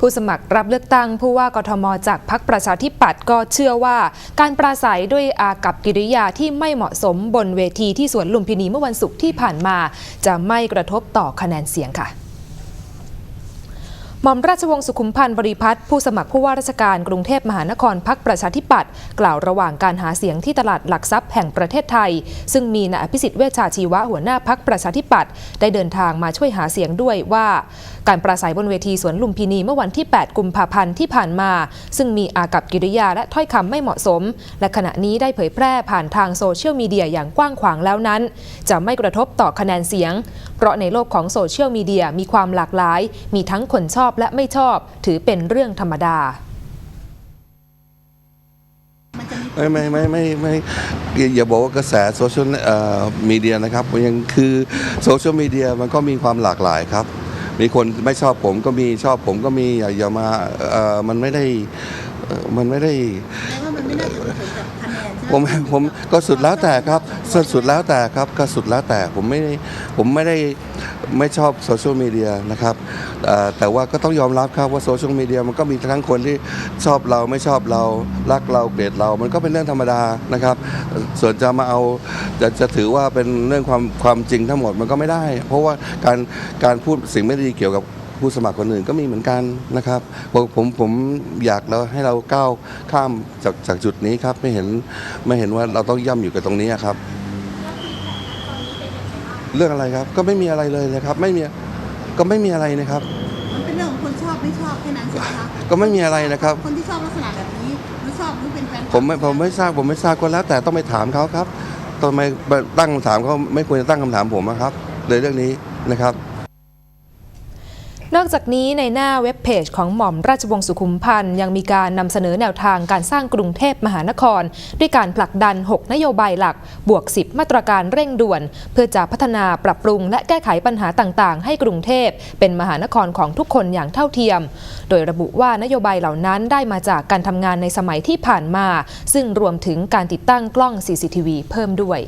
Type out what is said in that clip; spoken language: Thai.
ผู้สมัครรับเลือกตั้งผู้ว่ากทมจากพรรคประชาธิปัตย์ก็เชื่อว่า การปราศัยด้วยอากับกิริยาที่ไม่เหมาะสมบนเวทีที่สวนลุมพินีเมื่อวันศุกร์ที่ผ่านมา จะไม่กระทบต่อคะแนนเสียงค่ะ อมราชวงศ์สุขุมพันธ์บริพัตรผู้สมัครผู้ว่าราชการกรุงเทพมหานครพักประชาธิปัตย์กล่าวระหว่างการหาเสียงที่ตลาดหลักทรัพย์แห่งประเทศไทย ซึ่งมีนายอภิสิทธิ์เวชชาชีวะหัวหน้าพักประชาธิปัตย์ได้เดินทางมาช่วยหาเสียงด้วยว่า การปราศัยบนเวทีสวนลุมพินีเมื่อวันที่ 8 กุมภาพันธ์ที่ผ่านมา ซึ่งมีอากับกิริยาและถ้อยคำไม่เหมาะสม และขณะนี้ได้เผยแพร่ผ่านทางโซเชียลมีเดียอย่างกว้างขวางแล้วนั้น จะไม่กระทบต่อคะแนนเสียง เพราะในโลกของโซเชียลมีเดียมีความหลากหลาย มีทั้งคนชอบและไม่ชอบถือเป็นเรื่องธรรมดาไม่ไม่ไม่ไม่ไม่อย่าบอกว่ากระแสโซเชียลมีเดียนะครับยังคือโซเชียลมีเดียมันก็มีความหลากหลายครับ มีคนไม่ชอบผมก็มีชอบผมก็มีอย่าอย่ามาเออมันไม่ได้มันไม่ได้ ผมผมก็สุดแล้วแต่ครับสุดสุดแล้วแต่ครับก็สุดแล้วแต่ผมไม่ได้ผมไม่ได้ไม่ชอบโซเชียลมีเดียนะครับแต่ว่าก็ต้องยอมรับครับว่าโซเชียลมีเดียมันก็มีทั้งคนที่ชอบเราไม่ชอบเรารักเราเกลียดเรา มันก็เป็นเรื่องธรรมดานะครับ ส่วนจะมาเอาจะจะถือว่าเป็นเรื่องความความจริงทั้งหมดมันก็ไม่ได้ เพราะว่าการการพูดสิ่งไม่ดีเกี่ยวกับ ผู้สมัครคนอื่นก็มีเหมือนกันนะครับผมผมผมอยากเราให้เราก้าวข้ามจากจากจุดนี้ครับไม่เห็นไม่เห็นว่าเราต้องย่ำอยู่กับตรงนี้ครับ เรื่องอะไรครับก็ไม่มีอะไรเลยนะครับ ไม่มีก็ไม่มีอะไรนะครับมันเป็นเรื่องของคนชอบไม่ชอบแค่นั้นใช่ไหมคะก็ไม่มีอะไรนะครับ คนที่ชอบลักษณะแบบนี้หรือชอบหรือเป็นแฟนคลับผมไม่ผมไม่ทราบผมไม่ทราบก็แล้ว แต่ต้องไปถามเขาครับทำไมตั้งคำถามเขาไม่ควรจะตั้งคำถามผมอะครับเลยเรื่องนี้นะครับ นอกจากนี้ในหน้าเว็บเพจของหม่อมราชวงศ์สุขุมพันธ์ยังมีการนำเสนอแนวทางการสร้างกรุงเทพมหานคร ด้วยการผลักดัน 6 นโยบายหลัก บวก 10 มาตรการเร่งด่วน เพื่อจะพัฒนาปรับปรุง และแก้ไขปัญหาต่างๆ ให้กรุงเทพเป็นมหานครของทุกคนอย่างเท่าเทียม โดยระบุว่านโยบายเหล่านั้นได้มาจากการทำงานในสมัยที่ผ่านมา ซึ่งรวมถึงการติดตั้งกล้อง CCTV เพิ่มด้วย